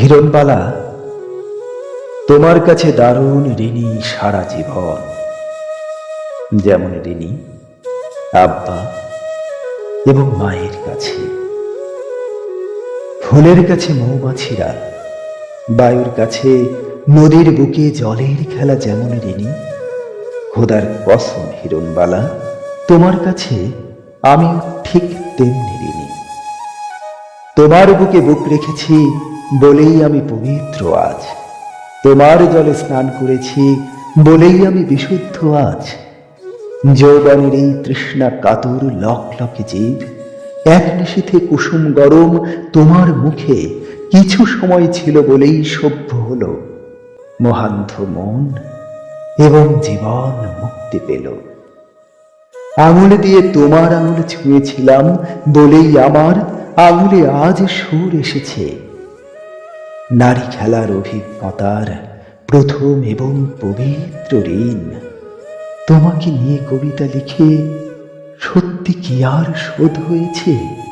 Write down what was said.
হিরণবালা, তোমার কাছে দারুণ ঋণী সারা জীবন। যেমন ঋণী আব্বা এবং মায়ের কাছে। ফুলের কাছে মৌমাছিরা, বায়ুর কাছে নদীর বুকে জলের খেলা যেমন ঋণী, খোদার কসম হিরণবালা, তোমার কাছে আমি ঠিক তেমনি ঋণী। তোমার বুকে বুক রেখেছি বলেই আমি পবিত্র আজ। তোমার জলে স্নান করেছি, বলেই আমি বিশুদ্ধ আজ। যৌবনের এই তৃষ্ণা কাতর লক লকে জীব, এক নিশীথে কুসুম গরম তোমার মুখে কিছু সময় ছিল বলেই সভ্য হলো। মহান্ধ মন এবং জীবন মুক্তি পেল। আঙুল দিয়ে তোমার আঙুল ছুঁয়েছিলাম বলেই আমার আঙুলে আজ সুর এসেছে। নারী খেলার অভিজ্ঞতার প্রথম এবং পবিত্র ঋণ তোমাকে নিয়ে কবিতা লিখে সত্যি কি আর শোধ হয়েছে?